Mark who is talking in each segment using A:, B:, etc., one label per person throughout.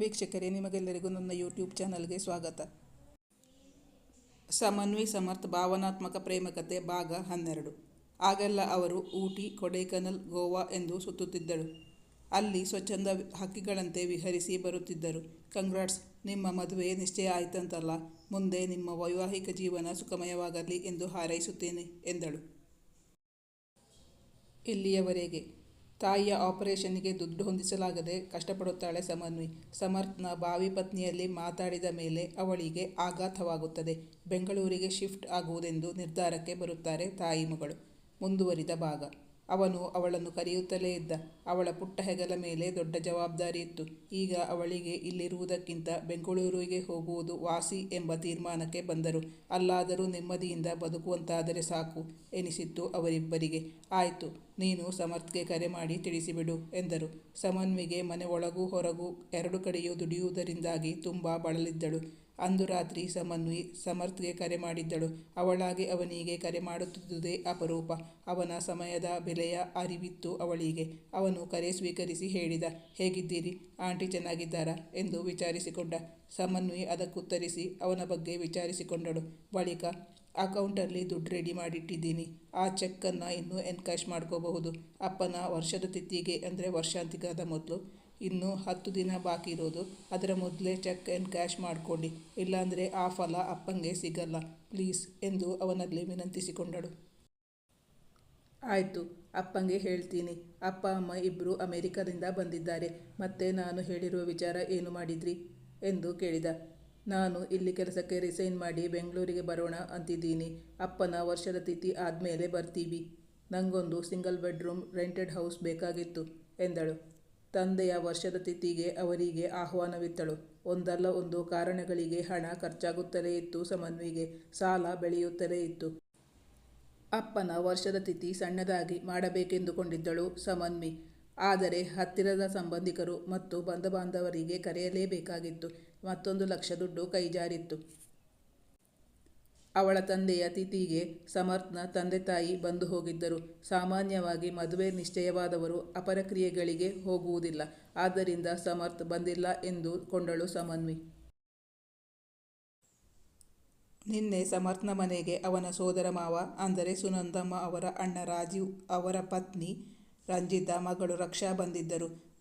A: ವೀಕ್ಷಕರೇ, ನಿಮಗೆಲ್ಲರಿಗೂ ನನ್ನ ಯೂಟ್ಯೂಬ್ ಚಾನಲ್ಗೆ ಸ್ವಾಗತ. ಸಮನ್ವಿ ಸಮರ್ಥ ಭಾವನಾತ್ಮಕ ಪ್ರೇಮಕತೆ ಭಾಗ ಹನ್ನೆರಡು. ಆಗೆಲ್ಲ ಅವರು ಊಟಿ, ಕೊಡೈಕನಲ್, ಗೋವಾ ಎಂದು ಸುತ್ತುತ್ತಿದ್ದಳು ಅಲ್ಲಿ ಸ್ವಚ್ಛಂದ ಹಕ್ಕಿಗಳಂತೆ ವಿಹರಿಸಿ ಬರುತ್ತಿದ್ದರು. ಕಂಗ್ರಾಟ್ಸ್, ನಿಮ್ಮ ಮದುವೆ ನಿಶ್ಚಯ ಆಯ್ತಂತಲ್ಲ. ಮುಂದೆ ನಿಮ್ಮ ವೈವಾಹಿಕ ಜೀವನ ಸುಖಮಯವಾಗಲಿ ಎಂದು ಹಾರೈಸುತ್ತೇನೆ, ಎಂದಳು. ಇಲ್ಲಿಯವರೆಗೆ ತಾಯಿಯ ಆಪರೇಷನ್ನಿಗೆ ದುಡ್ಡು ಹೊಂದಿಸಲಾಗದೆ ಕಷ್ಟಪಡುತ್ತಾಳೆ ಸಮನ್ವಿ ಸಮರ್ಥ್ನ ಬಾವಿ ಪತ್ನಿಯಲ್ಲಿ ಮಾತಾಡಿದ ಮೇಲೆ ಅವಳಿಗೆ ಆಘಾತವಾಗುತ್ತದೆ. ಬೆಂಗಳೂರಿಗೆ ಶಿಫ್ಟ್ ಆಗುವುದೆಂದು ನಿರ್ಧಾರಕ್ಕೆ ಬರುತ್ತಾರೆ ತಾಯಿ ಮಗಳು. ಮುಂದುವರಿದ ಭಾಗ. ಅವನು ಅವಳನ್ನು ಕರೆಯುತ್ತಲೇ ಇದ್ದ. ಅವಳ ಪುಟ್ಟ ಹೆಗಲ ಮೇಲೆ ದೊಡ್ಡ ಜವಾಬ್ದಾರಿ ಇತ್ತು. ಈಗ ಅವಳಿಗೆ ಇಲ್ಲಿರುವುದಕ್ಕಿಂತ ಬೆಂಗಳೂರಿಗೆ ಹೋಗುವುದು ವಾಸಿ ಎಂಬ ತೀರ್ಮಾನಕ್ಕೆ ಬಂದರು. ಅಲ್ಲಾದರೂ ನೆಮ್ಮದಿಯಿಂದ ಬದುಕುವಂತಾದರೆ ಸಾಕು ಎನಿಸಿತ್ತು ಅವರಿಬ್ಬರಿಗೆ. ಆಯಿತು, ನೀನು ಸಮರ್ಥ್ಗೆ ಕರೆ ಮಾಡಿ ತಿಳಿಸಿಬಿಡು ಎಂದರು. ಸಮನ್ವಿಗೆ ಮನೆ ಒಳಗೂ ಹೊರಗೂ ಎರಡು ಕಡೆಯೂ ದುಡಿಯುವುದರಿಂದಾಗಿ ತುಂಬ ಬಳಲಿದ್ದಳು. ಅಂದು ರಾತ್ರಿ ಸಮನ್ವಿ, ಸಮರ್ಥ್ಗೆ ಕರೆ ಮಾಡಿದ್ದಳು. ಅವಳಾಗಿ ಅವನಿಗೆ ಕರೆ ಮಾಡುತ್ತಿದ್ದುದೇ ಅಪರೂಪ. ಅವನ ಸಮಯದ ಬೆಲೆಯ ಅರಿವಿತ್ತು ಅವಳಿಗೆ. ಅವನು ಕರೆ ಸ್ವೀಕರಿಸಿ ಹೇಳಿದ, ಹೇಗಿದ್ದೀರಿ? ಆಂಟಿ ಚೆನ್ನಾಗಿದ್ದಾರಾ? ಎಂದು ವಿಚಾರಿಸಿಕೊಂಡ. ಸಮನ್ವಿ ಅದಕ್ಕುತ್ತರಿಸಿ ಅವನ ಬಗ್ಗೆ ವಿಚಾರಿಸಿಕೊಂಡಳು. ಬಳಿಕ, ಅಕೌಂಟಲ್ಲಿ ದುಡ್ಡು ರೆಡಿ ಮಾಡಿಟ್ಟಿದ್ದೀನಿ. ಆ ಚೆಕ್ಕನ್ನು ಇನ್ನೂ ಎನ್ಕ್ಯಾಶ್ ಮಾಡ್ಕೋಬಹುದು. ಅಪ್ಪನ ವರ್ಷದ ತಿಥಿಗೆ ಅಂದರೆ ವರ್ಷಾಂತಿಕದ ಮೊದಲು ಇನ್ನೂ ಹತ್ತು ದಿನ ಬಾಕಿ ಇರೋದು. ಅದರ ಮೊದಲೇ ಚೆಕ್ ಆ್ಯಂಡ್ ಕ್ಯಾಶ್ ಮಾಡಿಕೊಡಿ ಇಲ್ಲಾಂದರೆ ಆ ಫಲ ಅಪ್ಪಂಗೆ ಸಿಗಲ್ಲ. ಪ್ಲೀಸ್ ಎಂದು ಅವನಲ್ಲಿ ವಿನಂತಿಸಿಕೊಂಡಳು. ಆಯಿತು, ಅಪ್ಪಂಗೆ ಹೇಳ್ತೀನಿ. ಅಪ್ಪ, ಅಮ್ಮ ಇಬ್ಬರು ಅಮೇರಿಕಾದಿಂದ ಬಂದಿದ್ದಾರೆ. ಮತ್ತೆ ನಾನು ಹೇಳಿರುವ ವಿಚಾರ ಏನು ಮಾಡಿದ್ರಿ? ಎಂದು ಕೇಳಿದ. ನಾನು ಇಲ್ಲಿ ಕೆಲಸಕ್ಕೆ ರಿಸೈನ್ ಮಾಡಿ ಬೆಂಗಳೂರಿಗೆ ಬರೋಣ ಅಂತಿದ್ದೀನಿ. ಅಪ್ಪನ ವರ್ಷದ ತಿಥಿ ಆದಮೇಲೆ ಬರ್ತೀವಿ. ನನಗೊಂದು ಸಿಂಗಲ್ ಬೆಡ್ರೂಮ್, ರೆಂಟೆಡ್ ಹೌಸ್ ಬೇಕಾಗಿತ್ತು, ಎಂದಳು. ತಂದೆಯ ವರ್ಷದ ತಿಥಿಗೆ ಅವರಿಗೆ ಆಹ್ವಾನವಿತ್ತಳು. ಒಂದಲ್ಲ ಒಂದು ಕಾರಣಗಳಿಗೆ ಹಣ ಖರ್ಚಾಗುತ್ತಲೇ ಇತ್ತು, ಸಮನ್ವಿಗೆ ಸಾಲ ಬೆಳೆಯುತ್ತಲೇ ಇತ್ತು. ಅಪ್ಪನ ವರ್ಷದ ತಿಥಿ ಸಣ್ಣದಾಗಿ ಮಾಡಬೇಕೆಂದುಕೊಂಡಿದ್ದಳು ಸಮನ್ವಿ. ಆದರೆ ಹತ್ತಿರದ ಸಂಬಂಧಿಕರು ಮತ್ತು ಬಂಧುಬಾಂಧವರಿಗೆ ಕರೆಯಲೇಬೇಕಾಗಿತ್ತು. ಮತ್ತೊಂದು ಲಕ್ಷ ದುಡ್ಡು ಕೈಜಾರಿತ್ತು. ಅವಳ ತಂದೆಯ ತಿಥಿಗೆ ಸಮರ್ಥ್ನ ತಂದೆ ತಾಯಿ ಬಂದು ಹೋಗಿದ್ದರು. ಸಾಮಾನ್ಯವಾಗಿ ಮದುವೆ ನಿಶ್ಚಯವಾದವರು ಅಪರಕ್ರಿಯೆಗಳಿಗೆ ಹೋಗುವುದಿಲ್ಲ. ಆದ್ದರಿಂದ ಸಮರ್ಥ್ ಬಂದಿಲ್ಲ ಎಂದು ಕೊಂಡಳು ಸಮನ್ವಿ. ನಿನ್ನೆ ಸಮರ್ಥ್ನ ಮನೆಗೆ ಅವನ ಸೋದರ ಮಾವ, ಅಂದರೆ ಸುನಂದಮ್ಮ ಅವರ ಅಣ್ಣ ರಾಜೀವ್ ಅವರ ಪತ್ನಿ ರಂಜಿತಾ ಮಗಳು ರಕ್ಷಾ ಬಂದಿದ್ದರು.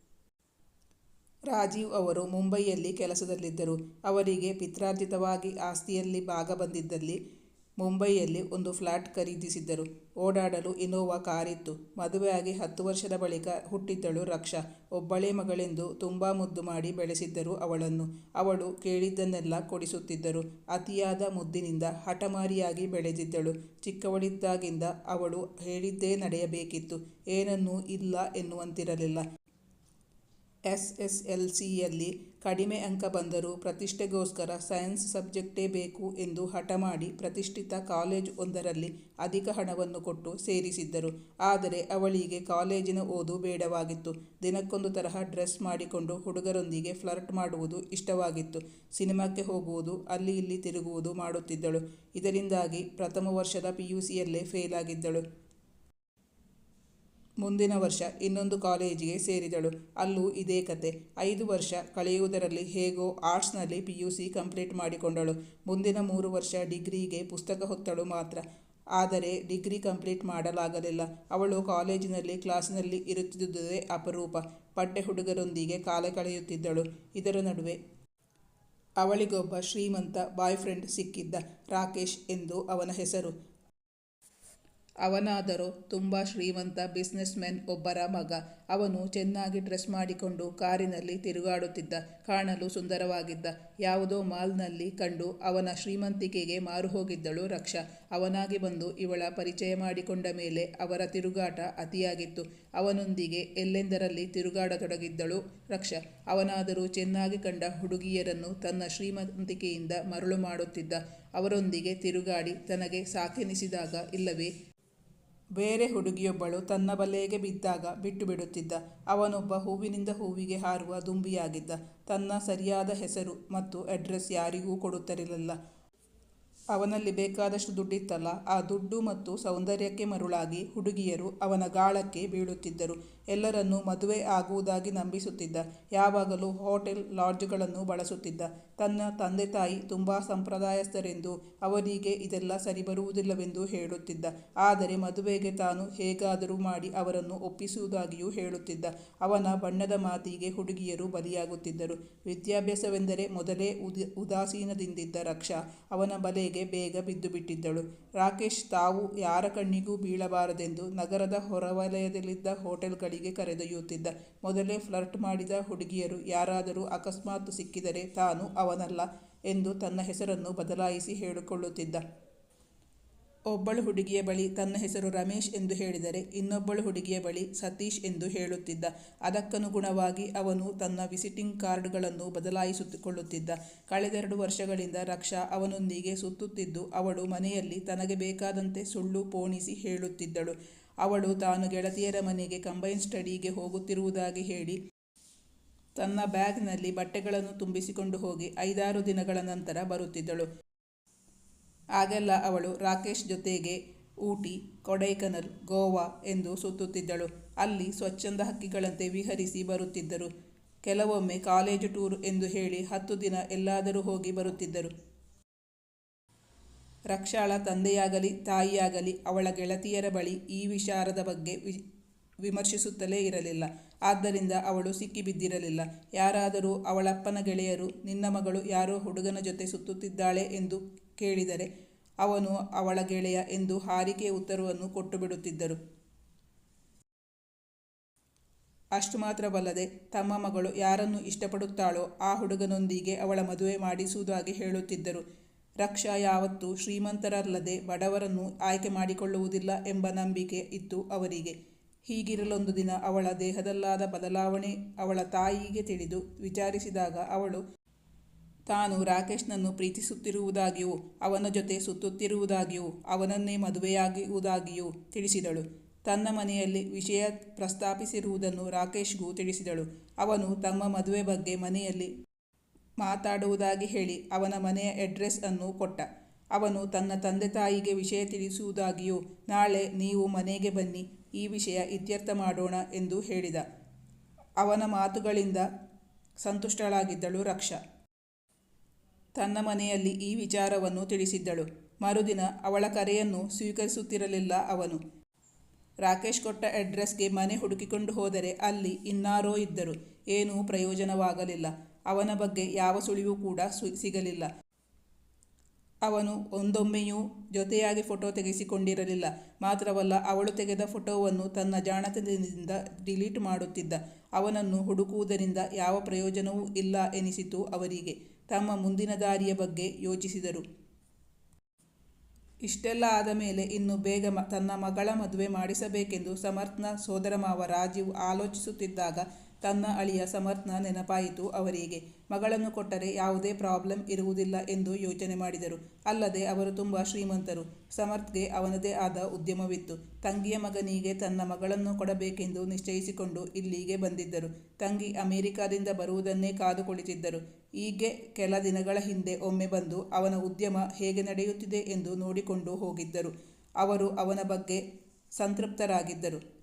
A: ರಾಜೀವ್ ಅವರು ಮುಂಬೈಯಲ್ಲಿ ಕೆಲಸದಲ್ಲಿದ್ದರು. ಅವರಿಗೆ ಪಿತ್ರಾರ್ಜಿತವಾಗಿ ಆಸ್ತಿಯಲ್ಲಿ ಭಾಗ ಬಂದಿದ್ದಲ್ಲಿ ಮುಂಬೈಯಲ್ಲಿ ಒಂದು ಫ್ಲಾಟ್ ಖರೀದಿಸಿದ್ದರು. ಓಡಾಡಲು ಇನೋವಾ ಕಾರಿತ್ತು. ಮದುವೆಯಾಗಿ ಹತ್ತು ವರ್ಷದ ಬಳಿಕ ಹುಟ್ಟಿದ್ದಳು ರಕ್ಷಾ. ಒಬ್ಬಳೇ ಮಗಳೆಂದು ತುಂಬ ಮುದ್ದು ಮಾಡಿ ಬೆಳೆಸಿದ್ದರು ಅವಳನ್ನು. ಅವಳು ಕೇಳಿದ್ದನ್ನೆಲ್ಲ ಕೊಡಿಸುತ್ತಿದ್ದರು. ಅತಿಯಾದ ಮುದ್ದಿನಿಂದ ಹಠಮಾರಿಯಾಗಿ ಬೆಳೆದಿದ್ದಳು. ಚಿಕ್ಕವಳಿದ್ದಾಗಿಂದ ಅವಳು ಹೇಳಿದ್ದೇ ನಡೆಯಬೇಕಿತ್ತು. ಏನನ್ನೂ ಇಲ್ಲ ಎನ್ನುವಂತಿರಲಿಲ್ಲ. ಎಸ್ ಎಸ್ ಕಡಿಮೆ ಅಂಕ ಬಂದರೂ ಪ್ರತಿಷ್ಠೆಗೋಸ್ಕರ ಸೈನ್ಸ್ ಸಬ್ಜೆಕ್ಟೇ ಬೇಕು ಎಂದು ಹಠ ಮಾಡಿ ಪ್ರತಿಷ್ಠಿತ ಕಾಲೇಜ್ ಒಂದರಲ್ಲಿ ಅಧಿಕ ಹಣವನ್ನು ಕೊಟ್ಟು ಸೇರಿಸಿದ್ದರು. ಆದರೆ ಅವಳಿಗೆ ಕಾಲೇಜಿನ ಓದು ಬೇಡವಾಗಿತ್ತು. ದಿನಕ್ಕೊಂದು ತರಹ ಡ್ರೆಸ್ ಮಾಡಿಕೊಂಡು ಹುಡುಗರೊಂದಿಗೆ ಫ್ಲರ್ಟ್ ಮಾಡುವುದು ಇಷ್ಟವಾಗಿತ್ತು. ಸಿನಿಮಾಕ್ಕೆ ಹೋಗುವುದು, ಅಲ್ಲಿ ಇಲ್ಲಿ ತಿರುಗುವುದು ಮಾಡುತ್ತಿದ್ದಳು. ಇದರಿಂದಾಗಿ ಪ್ರಥಮ ವರ್ಷದ ಪಿ ಯು ಸಿಯಲ್ಲೇ ಫೇಲ್ ಆಗಿದ್ದಳು ಮುಂದಿನ ವರ್ಷ ಇನ್ನೊಂದು ಕಾಲೇಜಿಗೆ ಸೇರಿದಳು. ಅಲ್ಲೂ ಇದೇ ಕತೆ. ಐದು ವರ್ಷ ಕಳೆಯುವುದರಲ್ಲಿ ಹೇಗೋ ಆರ್ಟ್ಸ್ನಲ್ಲಿ ಪಿ ಯು ಸಿ ಕಂಪ್ಲೀಟ್ ಮಾಡಿಕೊಂಡಳು. ಮುಂದಿನ ಮೂರು ವರ್ಷ ಡಿಗ್ರಿಗೆ ಪುಸ್ತಕ ಹೊತ್ತಳು ಮಾತ್ರ. ಆದರೆ ಡಿಗ್ರಿ ಕಂಪ್ಲೀಟ್ ಮಾಡಲಾಗಲಿಲ್ಲ. ಅವಳು ಕಾಲೇಜಿನಲ್ಲಿ ಕ್ಲಾಸ್ನಲ್ಲಿ ಇರುತ್ತಿದ್ದುದೇ ಅಪರೂಪ. ಪಡ್ಡೆ ಹುಡುಗರೊಂದಿಗೆ ಕಾಲ ಕಳೆಯುತ್ತಿದ್ದಳು. ಇದರ ನಡುವೆ ಅವಳಿಗೊಬ್ಬ ಶ್ರೀಮಂತ ಬಾಯ್ ಫ್ರೆಂಡ್ ಸಿಕ್ಕಿದ್ದ ರಾಕೇಶ್ ಎಂದು ಅವನ ಹೆಸರು. ಅವನಾದರೂ ತುಂಬ ಶ್ರೀಮಂತ ಬಿಸ್ನೆಸ್ ಮೆನ್ ಒಬ್ಬರ ಮಗ. ಅವನು ಚೆನ್ನಾಗಿ ಡ್ರೆಸ್ ಮಾಡಿಕೊಂಡು ಕಾರಿನಲ್ಲಿ ತಿರುಗಾಡುತ್ತಿದ್ದ, ಕಾಣಲು ಸುಂದರವಾಗಿದ್ದ. ಯಾವುದೋ ಮಾಲ್ನಲ್ಲಿ ಕಂಡು ಅವನ ಶ್ರೀಮಂತಿಕೆಗೆ ಮಾರು ಹೋಗಿದ್ದಳು ರಕ್ಷ. ಅವನಾಗಿ ಬಂದು ಇವಳ ಪರಿಚಯ ಮಾಡಿಕೊಂಡ ಮೇಲೆ ಅವರ ತಿರುಗಾಟ ಅತಿಯಾಗಿತ್ತು. ಅವನೊಂದಿಗೆ ಎಲ್ಲೆಂದರಲ್ಲಿ ತಿರುಗಾಡತೊಡಗಿದ್ದಳು ರಕ್ಷ. ಅವನಾದರೂ ಚೆನ್ನಾಗಿ ಕಂಡ ಹುಡುಗಿಯರನ್ನು ತನ್ನ ಶ್ರೀಮಂತಿಕೆಯಿಂದ ಮರಳು ಮಾಡುತ್ತಿದ್ದ. ಅವರೊಂದಿಗೆ ತಿರುಗಾಡಿ ತನಗೆ ಸಾಕೆನಿಸಿದಾಗ ಇಲ್ಲವೇ? ಬೇರೆ ಹುಡುಗಿಯೊಬ್ಬಳು ತನ್ನ ಬಲೆಗೆ ಬಿದ್ದಾಗ ಬಿಟ್ಟು ಬಿಡುತ್ತಿದ್ದ ಅವನೊಬ್ಬ ಹೂವಿನಿಂದ ಹೂವಿಗೆ ಹಾರುವ ದುಂಬಿಯಾಗಿದ್ದ. ತನ್ನ ಸರಿಯಾದ ಹೆಸರು ಮತ್ತು ಅಡ್ರೆಸ್ ಯಾರಿಗೂ ಕೊಡುತ್ತಿರಲಿಲ್ಲ. ಅವನಲ್ಲಿ ಬೇಕಾದಷ್ಟು ದುಡ್ಡಿತ್ತಲ್ಲ, ಆ ದುಡ್ಡು ಮತ್ತು ಸೌಂದರ್ಯಕ್ಕೆ ಮರುಳಾಗಿ ಹುಡುಗಿಯರು ಅವನ ಗಾಳಕ್ಕೆ ಬೀಳುತ್ತಿದ್ದರು. ಎಲ್ಲರನ್ನೂ ಮದುವೆ ಆಗುವುದಾಗಿ ನಂಬಿಸುತ್ತಿದ್ದ, ಯಾವಾಗಲೂ ಹೋಟೆಲ್ ಲಾಡ್ಜ್ಗಳನ್ನು ಬಳಸುತ್ತಿದ್ದ, ತನ್ನ ತಂದೆ ತಾಯಿ ತುಂಬ ಸಂಪ್ರದಾಯಸ್ಥರೆಂದು ಅವರಿಗೆ ಇದೆಲ್ಲ ಸರಿಬರುವುದಿಲ್ಲವೆಂದು ಹೇಳುತ್ತಿದ್ದ. ಆದರೆ ಮದುವೆಗೆ ತಾನು ಹೇಗಾದರೂ ಮಾಡಿ ಅವರನ್ನು ಒಪ್ಪಿಸುವುದಾಗಿಯೂ ಹೇಳುತ್ತಿದ್ದ. ಅವನ ಬಣ್ಣದ ಮಾತಿಗೆ ಹುಡುಗಿಯರು ಬಲಿಯಾಗುತ್ತಿದ್ದರು. ವಿದ್ಯಾಭ್ಯಾಸವೆಂದರೆ ಮೊದಲೇ ಉದ, ಉದಾಸೀನದಿಂದಿದ್ದ ರಕ್ಷಾ ಅವನ ಬಲೆಗೆ ಬೇಗ ಬಿದ್ದುಬಿಟ್ಟಿದ್ದಳು. ರಾಕೇಶ್, ತಾವು ಯಾರ ಕಣ್ಣಿಗೂ ಬೀಳಬಾರದೆಂದು ನಗರದ ಹೊರವಲಯದಲ್ಲಿದ್ದ ಹೋಟೆಲ್ಗಳಿಗೆ ಕರೆದೊಯ್ಯುತ್ತಿದ್ದ ಮೊದಲೇ ಫ್ಲರ್ಟ್ ಮಾಡಿದ ಹುಡುಗಿಯರು, ಯಾರಾದರೂ ಅಕಸ್ಮಾತ್ ಸಿಕ್ಕಿದರೆ ತಾನು ಅವನಲ್ಲ ಎಂದು ತನ್ನ ಹೆಸರನ್ನು ಬದಲಾಯಿಸಿ ಹೇಳಿಕೊಳ್ಳುತ್ತಿದ್ದ. ಒಬ್ಬಳು ಹುಡುಗಿಯ ಬಳಿ ತನ್ನ ಹೆಸರು ರಮೇಶ್ ಎಂದು ಹೇಳಿದರೆ ಇನ್ನೊಬ್ಬಳು ಹುಡುಗಿಯ ಬಳಿ ಸತೀಶ್ ಎಂದು ಹೇಳುತ್ತಿದ್ದ. ಅದಕ್ಕನುಗುಣವಾಗಿ ಅವನು ತನ್ನ ವಿಸಿಟಿಂಗ್ ಕಾರ್ಡ್ಗಳನ್ನು ಬದಲಾಯಿಸಿಕೊಳ್ಳುತ್ತಿದ್ದ. ಕಳೆದೆರಡು ವರ್ಷಗಳಿಂದ ರಕ್ಷಾ ಅವನೊಂದಿಗೆ ಸುತ್ತುತ್ತಿದ್ದು, ಅವಳು ಮನೆಯಲ್ಲಿ ತನಗೆ ಬೇಕಾದಂತೆ ಸುಳ್ಳು ಪೋಣಿಸಿ ಹೇಳುತ್ತಿದ್ದಳು. ಅವಳು ತಾನು ಗೆಳತಿಯರ ಮನೆಗೆ ಕಂಬೈನ್ ಸ್ಟಡಿಗೆ ಹೋಗುತ್ತಿರುವುದಾಗಿ ಹೇಳಿ, ತನ್ನ ಬ್ಯಾಗ್ನಲ್ಲಿ ಬಟ್ಟೆಗಳನ್ನು ತುಂಬಿಸಿಕೊಂಡು ಹೋಗಿ ಐದಾರು ದಿನಗಳ ನಂತರ ಬರುತ್ತಿದ್ದಳು. ಆಗೆಲ್ಲ ಅವಳು ರಾಕೇಶ್ ಜೊತೆಗೆ ಊಟಿ, ಕೊಡೈಕನಲ್, ಗೋವಾ ಎಂದು ಸುತ್ತುತ್ತಿದ್ದಳು. ಅಲ್ಲಿ ಸ್ವಚ್ಛಂದ ಹಕ್ಕಿಗಳಂತೆ ವಿಹರಿಸಿ ಬರುತ್ತಿದ್ದರು. ಕೆಲವೊಮ್ಮೆ ಕಾಲೇಜು ಟೂರ್ ಎಂದು ಹೇಳಿ ಹತ್ತು ದಿನ ಎಲ್ಲಾದರೂ ಹೋಗಿ ಬರುತ್ತಿದ್ದರು. ರಕ್ಷಾಳ ತಂದೆಯಾಗಲಿ, ತಾಯಿಯಾಗಲಿ ಅವಳ ಗೆಳತಿಯರ ಬಳಿ ಈ ವಿಚಾರದ ಬಗ್ಗೆ ವಿ, ವಿಮರ್ಶಿಸುತ್ತಲೇ ಇರಲಿಲ್ಲ. ಆದ್ದರಿಂದ ಅವಳು ಸಿಕ್ಕಿಬಿದ್ದಿರಲಿಲ್ಲ. ಯಾರಾದರೂ ಅವಳಪ್ಪನ ಗೆಳೆಯರು, ನಿನ್ನ ಮಗಳು ಯಾರೋ ಹುಡುಗನ ಜೊತೆ ಸುತ್ತುತ್ತಿದ್ದಾಳೆ ಎಂದು ಕೇಳಿದರೆ ಅವನು ಅವಳ ಗೆಳೆಯ ಎಂದು ಹಾರಿಕೆಯ ಉತ್ತರವನ್ನು ಕೊಟ್ಟುಬಿಡುತ್ತಿದ್ದರು. ಅಷ್ಟು ಮಾತ್ರವಲ್ಲದೆ ತಮ್ಮ ಮಗಳು ಯಾರನ್ನು ಇಷ್ಟಪಡುತ್ತಾಳೋ ಆ ಹುಡುಗನೊಂದಿಗೆ ಅವಳ ಮದುವೆ ಮಾಡಿಸುವುದಾಗಿ ಹೇಳುತ್ತಿದ್ದರು. ರಕ್ಷಾ ಯಾವತ್ತೂ ಶ್ರೀಮಂತರಲ್ಲದೆ ಬಡವರನ್ನು ಆಯ್ಕೆ ಮಾಡಿಕೊಳ್ಳುವುದಿಲ್ಲ ಎಂಬ ನಂಬಿಕೆ ಇತ್ತು ಅವರಿಗೆ. ಹೀಗಿರಲೊಂದು ದಿನ ಅವಳ ದೇಹದಲ್ಲಾದ ಬದಲಾವಣೆ ಅವಳ ತಾಯಿಗೆ ತಿಳಿದು ವಿಚಾರಿಸಿದಾಗ ಅವಳು ತಾನು ರಾಕೇಶ್ನನ್ನು ಪ್ರೀತಿಸುತ್ತಿರುವುದಾಗಿಯೂ, ಅವನ ಜೊತೆ ಸುತ್ತುತ್ತಿರುವುದಾಗಿಯೂ, ಅವನನ್ನೇ ಮದುವೆಯಾಗುವುದಾಗಿಯೂ ತಿಳಿಸಿದಳು. ತನ್ನ ಮನೆಯಲ್ಲಿ ವಿಷಯ ಪ್ರಸ್ತಾಪಿಸಿರುವುದನ್ನು ರಾಕೇಶ್ಗೂ ತಿಳಿಸಿದಳು. ಅವನು ತಮ್ಮ ಮದುವೆ ಬಗ್ಗೆ ಮನೆಯಲ್ಲಿ ಮಾತಾಡುವುದಾಗಿ ಹೇಳಿ ಅವನ ಮನೆಯ ಅಡ್ರೆಸ್ ಅನ್ನು ಕೊಟ್ಟ. ಅವನು ತನ್ನ ತಂದೆ ತಾಯಿಗೆ ವಿಷಯ ತಿಳಿಸುವುದಾಗಿಯೂ, ನಾಳೆ ನೀವು ಮನೆಗೆ ಬನ್ನಿ, ಈ ವಿಷಯ ಇತ್ಯರ್ಥ ಮಾಡೋಣ ಎಂದು ಹೇಳಿದ. ಅವನ ಮಾತುಗಳಿಂದ ಸಂತುಷ್ಟಳಾಗಿದ್ದಳು ರಕ್ಷಾ. ತನ್ನ ಮನೆಯಲ್ಲಿ ಈ ವಿಚಾರವನ್ನು ತಿಳಿಸಿದ್ದಳು. ಮರುದಿನ ಅವಳ ಕರೆಯನ್ನು ಸ್ವೀಕರಿಸುತ್ತಿರಲಿಲ್ಲ ಅವನು. ರಾಕೇಶ್ ಕೊಟ್ಟ ಅಡ್ರೆಸ್ಗೆ ಮನೆ ಹುಡುಕಿಕೊಂಡು ಹೋದರೆ ಅಲ್ಲಿ ಇನ್ನಾರೋ ಇದ್ದರು. ಏನೂ ಪ್ರಯೋಜನವಾಗಲಿಲ್ಲ. ಅವನ ಬಗ್ಗೆ ಯಾವ ಸುಳಿವು ಕೂಡ ಸಿಗಲಿಲ್ಲ. ಅವನು ಒಂದೊಮ್ಮೆಯೂ ಜೊತೆಯಾಗಿ ಫೋಟೋ ತೆಗೆಸಿಕೊಂಡಿರಲಿಲ್ಲ. ಮಾತ್ರವಲ್ಲ ಅವಳು ತೆಗೆದ ಫೋಟೋವನ್ನು ತನ್ನ ಜಾಣತನದಿಂದ ಡಿಲೀಟ್ ಮಾಡುತ್ತಿದ್ದ. ಅವನನ್ನು ಹುಡುಕುವುದರಿಂದ ಯಾವ ಪ್ರಯೋಜನವೂ ಇಲ್ಲ ಎನಿಸಿತು ಅವರಿಗೆ. ತಮ್ಮ ಮುಂದಿನ ದಾರಿಯ ಬಗ್ಗೆ ಯೋಚಿಸಿದರು. ಇಷ್ಟೆಲ್ಲ ಆದ ಮೇಲೆ ಇನ್ನು ಬೇಗ ತನ್ನ ಮಗಳ ಮದುವೆ ಮಾಡಿಸಬೇಕೆಂದು ಸಮರ್ಥ್ನ ಸೋದರಮಾವ ರಾಜೀವ್ ಆಲೋಚಿಸುತ್ತಿದ್ದಾಗ ತನ್ನ ಅಳಿಯ ಸಮರ್ಥನ ನೆನಪಾಯಿತು ಅವರಿಗೆ. ಮಗಳನ್ನು ಕೊಟ್ಟರೆ ಯಾವುದೇ ಪ್ರಾಬ್ಲಮ್ ಇರುವುದಿಲ್ಲ ಎಂದು ಯೋಚನೆ ಮಾಡಿದರು. ಅಲ್ಲದೆ ಅವರು ತುಂಬ ಶ್ರೀಮಂತರು. ಸಮರ್ಥ್ಗೆ ಅವನದೇ ಆದ ಉದ್ಯಮವಿತ್ತು. ತಂಗಿಯ ಮಗನಿಗೆ ತನ್ನ ಮಗಳನ್ನು ಕೊಡಬೇಕೆಂದು ನಿಶ್ಚಯಿಸಿಕೊಂಡು ಇಲ್ಲಿಗೆ ಬಂದಿದ್ದರು. ತಂಗಿ ಅಮೆರಿಕಾದಿಂದ ಬರುವುದನ್ನೇ ಕಾದು ಕುಳಿತಿದ್ದರು ಹೀಗೆ ಕೆಲ ದಿನಗಳ ಹಿಂದೆ ಒಮ್ಮೆ ಬಂದು ಅವನ ಉದ್ಯಮ ಹೇಗೆ ನಡೆಯುತ್ತಿದೆ ಎಂದು ನೋಡಿಕೊಂಡು ಹೋಗಿದ್ದರು. ಅವರು ಅವನ ಬಗ್ಗೆ ಸಂತೃಪ್ತರಾಗಿದ್ದರು.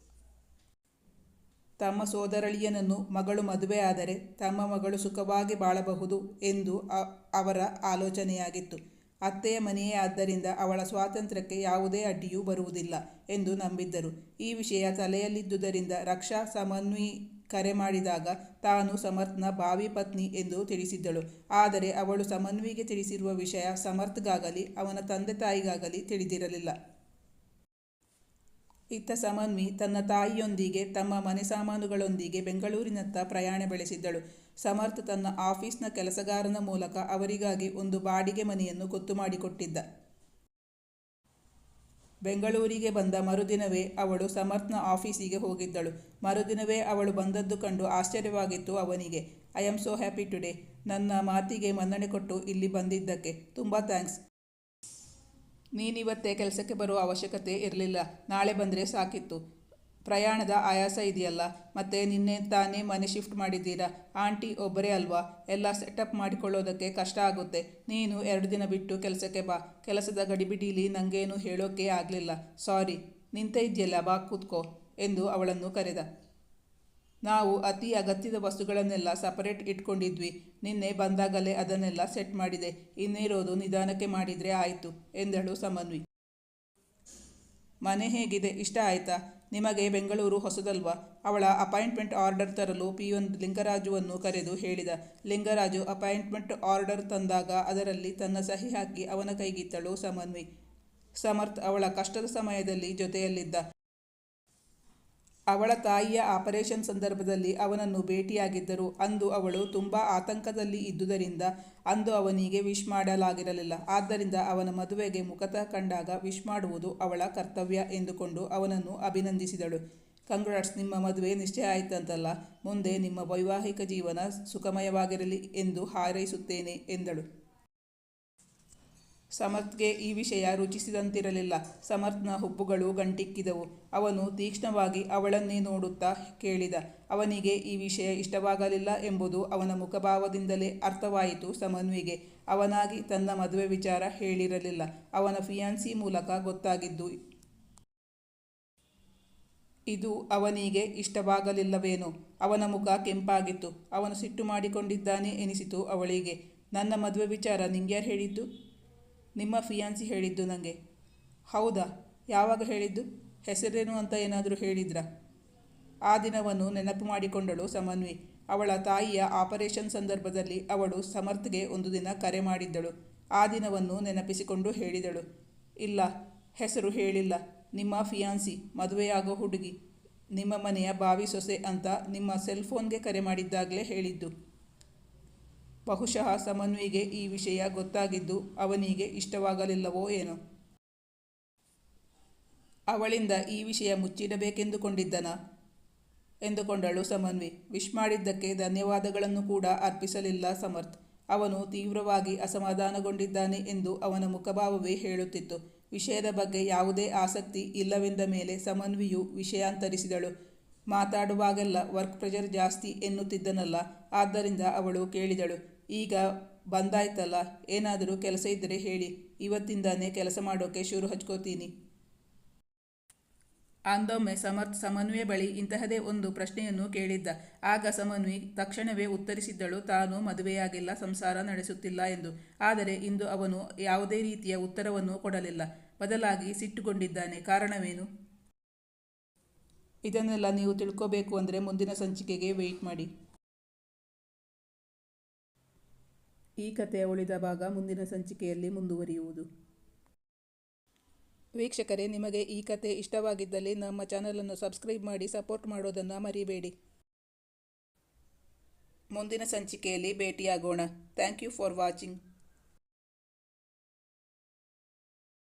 A: ತಮ್ಮ ಸೋದರಳಿಯನನ್ನು ಮಗಳು ಮದುವೆಯಾದರೆ ತಮ್ಮ ಮಗಳು ಸುಖವಾಗಿ ಬಾಳಬಹುದು ಎಂದು ಅವರ ಆಲೋಚನೆಯಾಗಿತ್ತು. ಅತ್ತೆಯ ಮನೆಯೇ ಆದ್ದರಿಂದ ಅವಳ ಸ್ವಾತಂತ್ರ್ಯಕ್ಕೆ ಯಾವುದೇ ಅಡ್ಡಿಯೂ ಬರುವುದಿಲ್ಲ ಎಂದು ನಂಬಿದ್ದರು. ಈ ವಿಷಯ ತಲೆಯಲ್ಲಿದ್ದುದರಿಂದ ರಕ್ಷಾ ಸಮನ್ವಿ ಕರೆ ಮಾಡಿದಾಗ ತಾನು ಸಮರ್ಥ್ನ ಭಾವಿ ಪತ್ನಿ ಎಂದು ತಿಳಿಸಿದ್ದಳು. ಆದರೆ ಅವಳು ಸಮನ್ವಿಗೆ ತಿಳಿಸಿರುವ ವಿಷಯ ಸಮರ್ಥ್ಗಾಗಲಿ, ಅವನ ತಂದೆ ತಾಯಿಗಾಗಲಿ ತಿಳಿದಿರಲಿಲ್ಲ. ಇತ್ತ ಸಮನ್ವಿ ತನ್ನ ತಾಯಿಯೊಂದಿಗೆ, ತಮ್ಮ ಮನೆ ಸಾಮಾನುಗಳೊಂದಿಗೆ ಬೆಂಗಳೂರಿನತ್ತ ಪ್ರಯಾಣ ಬೆಳೆಸಿದ್ದಳು. ಸಮರ್ಥ್ ತನ್ನ ಆಫೀಸ್ನ ಕೆಲಸಗಾರನ ಮೂಲಕ ಅವರಿಗಾಗಿ ಒಂದು ಬಾಡಿಗೆ ಮನೆಯನ್ನು ಗೊತ್ತು ಮಾಡಿಕೊಟ್ಟಿದ್ದ. ಬೆಂಗಳೂರಿಗೆ ಬಂದ ಮರುದಿನವೇ ಅವಳು ಸಮರ್ಥ್ನ ಆಫೀಸಿಗೆ ಹೋಗಿದ್ದಳು. ಮರುದಿನವೇ ಅವಳು ಬಂದದ್ದು ಕಂಡು ಆಶ್ಚರ್ಯವಾಗಿತ್ತು ಅವನಿಗೆ. I am so happy today ನನ್ನ ಮಾತಿಗೆ ಮನ್ನಣೆ ಕೊಟ್ಟು ಇಲ್ಲಿ ಬಂದಿದ್ದಕ್ಕೆ. ತುಂಬ ಥ್ಯಾಂಕ್ಸ್. ನೀನಿವತ್ತೇ ಕೆಲಸಕ್ಕೆ ಬರುವ ಅವಶ್ಯಕತೆ ಇರಲಿಲ್ಲ. ನಾಳೆ ಬಂದರೆ ಸಾಕಿತ್ತು. ಪ್ರಯಾಣದ ಆಯಾಸ ಇದೆಯಲ್ಲ. ಮತ್ತೆ ನಿನ್ನೆ ತಾನೇ ಮನೆ ಶಿಫ್ಟ್ ಮಾಡಿದ್ದೀರಾ? ಆಂಟಿ ಒಬ್ಬರೇ ಅಲ್ವಾ? ಎಲ್ಲ ಸೆಟಪ್ ಮಾಡಿಕೊಳ್ಳೋದಕ್ಕೆ ಕಷ್ಟ ಆಗುತ್ತೆ. ನೀನು ಎರಡು ದಿನ ಬಿಟ್ಟು ಕೆಲಸಕ್ಕೆ ಬಾ. ಕೆಲಸದ ಗಡಿಬಿಡೀಲಿ ನನಗೇನು ಹೇಳೋಕೆ ಆಗಲಿಲ್ಲ. ಸಾರಿ. ನಿಂತ ಇದೆಯಲ್ಲ ಬಾ ಕೂತ್ಕೋ ಎಂದು ಅವಳನ್ನು ಕರೆದ. ನಾವು ಅತಿ ಅಗತ್ಯದ ವಸ್ತುಗಳನ್ನೆಲ್ಲ ಸಪರೇಟ್ ಇಟ್ಕೊಂಡಿದ್ವಿ. ನಿನ್ನೆ ಬಂದಾಗಲೇ ಅದನ್ನೆಲ್ಲ ಸೆಟ್ ಮಾಡಿದೆ. ಇನ್ನಿರೋದು ನಿಧಾನಕ್ಕೆ ಮಾಡಿದರೆ ಆಯಿತು, ಎಂದಳು ಸಮನ್ವಿ. ಮನೆ ಹೇಗಿದೆ? ಇಷ್ಟ ಆಯ್ತಾ? ನಿಮಗೆ ಬೆಂಗಳೂರು ಹೊಸದಲ್ವಾ? ಅವಳ ಅಪಾಯಿಂಟ್ಮೆಂಟ್ ಆರ್ಡರ್ ತರಲು ಪಿ ಒನ್ ಲಿಂಗರಾಜುವನ್ನು ಕರೆದು ಹೇಳಿದ. ಲಿಂಗರಾಜು ಅಪಾಯಿಂಟ್ಮೆಂಟ್ ಆರ್ಡರ್ ತಂದಾಗ ಅದರಲ್ಲಿ ತನ್ನ ಸಹಿ ಹಾಕಿ ಅವನ ಕೈಗಿತ್ತಳು ಸಮನ್ವಿ. ಸಮರ್ಥ್ ಅವಳ ಕಷ್ಟದ ಸಮಯದಲ್ಲಿ ಜೊತೆಯಲ್ಲಿದ್ದ. ಅವಳ ತಾಯಿಯ ಆಪರೇಷನ್ ಸಂದರ್ಭದಲ್ಲಿ ಅವನನ್ನು ಭೇಟಿಯಾಗಿದ್ದರು. ಅಂದು ಅವಳು ತುಂಬ ಆತಂಕದಲ್ಲಿ ಇದ್ದುದರಿಂದ ಅಂದು ಅವನಿಗೆ ವಿಶ್ ಮಾಡಲಾಗಿರಲಿಲ್ಲ. ಆದ್ದರಿಂದ ಅವನ ಮದುವೆಗೆ ಮುಖತಃ ಕಂಡಾಗ ವಿಶ್ ಮಾಡುವುದು ಅವಳ ಕರ್ತವ್ಯ ಎಂದುಕೊಂಡು ಅವನನ್ನು ಅಭಿನಂದಿಸಿದಳು. ಕಂಗ್ರಾಟ್ಸ್, ನಿಮ್ಮ ಮದುವೆ ನಿಶ್ಚಯ ಆಯಿತಂತಲ್ಲ. ಮುಂದೆ ನಿಮ್ಮ ವೈವಾಹಿಕ ಜೀವನ ಸುಖಮಯವಾಗಿರಲಿ ಎಂದು ಹಾರೈಸುತ್ತೇನೆ, ಎಂದಳು. ಸಮರ್ಥ್ಗೆ ಈ ವಿಷಯ ರುಚಿಸಿದಂತಿರಲಿಲ್ಲ. ಸಮರ್ಥ್ನ ಹುಬ್ಬುಗಳು ಗಂಟಿಕ್ಕಿದವು. ಅವನು ತೀಕ್ಷ್ಣವಾಗಿ ಅವಳನ್ನೇ ನೋಡುತ್ತಾ ಕೇಳಿದ, ಅವನಿಗೆ ಈ ವಿಷಯ ಇಷ್ಟವಾಗಲಿಲ್ಲ ಎಂಬುದು ಅವನ ಮುಖಭಾವದಿಂದಲೇ ಅರ್ಥವಾಯಿತು ಸಮನ್ವಿಗೆ. ಅವನಾಗಿ ತನ್ನ ಮದುವೆ ವಿಚಾರ ಹೇಳಿರಲಿಲ್ಲ. ಅವನ ಫಿಯಾನ್ಸಿ ಮೂಲಕ ಗೊತ್ತಾಗಿದ್ದು, ಇದು ಅವನಿಗೆ ಇಷ್ಟವಾಗಲಿಲ್ಲವೇನೋ. ಅವನ ಮುಖ ಕೆಂಪಾಗಿತ್ತು. ಅವನು ಸಿಟ್ಟು ಮಾಡಿಕೊಂಡಿದ್ದಾನೆ ಎನಿಸಿತು ಅವಳಿಗೆ. ನನ್ನ ಮದುವೆ ವಿಚಾರ ನಿಂಗ್ಯಾರು ಹೇಳಿದ್ದು? ನಿಮ್ಮ ಫಿಯಾನ್ಸಿ ಹೇಳಿದ್ದು ನನಗೆ ಹೌದಾ? ಯಾವಾಗ ಹೇಳಿದ್ದು? ಹೆಸರೇನು ಅಂತ ಏನಾದರೂ ಹೇಳಿದ್ರಾ? ಆ ದಿನವನ್ನು ನೆನಪು ಮಾಡಿಕೊಂಡಳು ಸಮನ್ವಿ ಅವಳ ತಾಯಿಯ ಆಪರೇಷನ್ ಸಂದರ್ಭದಲ್ಲಿ ಅವಳು ಸಮರ್ಥ್ಗೆ ಒಂದು ದಿನ ಕರೆ ಮಾಡಿದ್ದಳು. ಆ ದಿನವನ್ನು ನೆನಪಿಸಿಕೊಂಡು ಹೇಳಿದಳು. ಇಲ್ಲ, ಹೆಸರು ಹೇಳಿಲ್ಲ. ನಿಮ್ಮ ಫಿಯಾನ್ಸಿ ಮದುವೆಯಾಗೋ ಹುಡುಗಿ. ನಿಮ್ಮ ಮನೆಯ ಬಾವಿ ಸೊಸೆ ಅಂತ ನಿಮ್ಮ ಸೆಲ್ ಫೋನ್ಗೆ ಕರೆ ಮಾಡಿದ್ದಾಗಲೇ ಹೇಳಿದ್ದು. ಬಹುಶಃ ಸಮನ್ವಿಗೆ ಈ ವಿಷಯ ಗೊತ್ತಾಗಿದ್ದು ಅವನಿಗೆ ಇಷ್ಟವಾಗಲಿಲ್ಲವೋ ಏನೋ. ಅವಳಿಂದ ಈ ವಿಷಯ ಮುಚ್ಚಿಡಬೇಕೆಂದುಕೊಂಡಿದ್ದನ? ಎಂದುಕೊಂಡಳು ಸಮನ್ವಿ. ವಿಶ್ ಮಾಡಿದ್ದಕ್ಕೆ ಧನ್ಯವಾದಗಳನ್ನು ಕೂಡ ಅರ್ಪಿಸಲಿಲ್ಲ ಸಮರ್ಥ್. ಅವನು ತೀವ್ರವಾಗಿ ಅಸಮಾಧಾನಗೊಂಡಿದ್ದಾನೆ ಎಂದು ಅವನ ಮುಖಭಾವವೇ ಹೇಳುತ್ತಿತ್ತು. ವಿಷಯದ ಬಗ್ಗೆ ಯಾವುದೇ ಆಸಕ್ತಿ ಇಲ್ಲವೆಂದ ಮೇಲೆ ಸಮನ್ವಿಯು ವಿಷಯಾಂತರಿಸಿದಳು. ಮಾತಾಡುವಾಗೆಲ್ಲ ವರ್ಕ್ ಪ್ರೆಷರ್ ಜಾಸ್ತಿ ಎನ್ನುತ್ತಿದ್ದನಲ್ಲ, ಆದ್ದರಿಂದ ಅವಳು ಕೇಳಿದಳು. ಈಗ ಬಂದಾಯ್ತಲ್ಲ, ಏನಾದರೂ ಕೆಲಸ ಇದ್ದರೆ ಹೇಳಿ, ಇವತ್ತಿಂದಾನೇ ಕೆಲಸ ಮಾಡೋಕೆ ಶುರು ಹಚ್ಕೋತೀನಿ. ಅಂದೊಮ್ಮೆ ಸಮರ್ಥ್ ಸಮನ್ವಯ ಬಳಿ ಇಂತಹದೇ ಒಂದು ಪ್ರಶ್ನೆಯನ್ನು ಕೇಳಿದ್ದ. ಆಗ ಸಮನ್ವಿ ತಕ್ಷಣವೇ ಉತ್ತರಿಸಿದ್ದಳು, ತಾನು ಮದುವೆಯಾಗಿಲ್ಲ, ಸಂಸಾರ ನಡೆಸುತ್ತಿಲ್ಲ ಎಂದು. ಆದರೆ ಇಂದು ಅವನು ಯಾವುದೇ ರೀತಿಯ ಉತ್ತರವನ್ನು ಕೊಡಲಿಲ್ಲ. ಬದಲಾಗಿ ಸಿಟ್ಟುಗೊಂಡಿದ್ದಾನೆ. ಕಾರಣವೇನು? ಇದನ್ನೆಲ್ಲ ನೀವು ತಿಳ್ಕೋಬೇಕು ಅಂದರೆ ಮುಂದಿನ ಸಂಚಿಕೆಗೆ ವೆಯ್ಟ್ ಮಾಡಿ. ಈ ಕಥೆಯ ಉಳಿದ ಭಾಗ ಮುಂದಿನ ಸಂಚಿಕೆಯಲ್ಲಿ ಮುಂದುವರಿಯುವುದು. ವೀಕ್ಷಕರೇ, ನಿಮಗೆ ಈ ಕತೆ ಇಷ್ಟವಾಗಿದ್ದಲ್ಲಿ ನಮ್ಮ ಚಾನಲನ್ನು ಸಬ್ಸ್ಕ್ರೈಬ್ ಮಾಡಿ ಸಪೋರ್ಟ್ ಮಾಡೋದನ್ನು ಮರಿಬೇಡಿ. ಮುಂದಿನ ಸಂಚಿಕೆಯಲ್ಲಿ ಭೇಟಿಯಾಗೋಣ. Thank you for watching.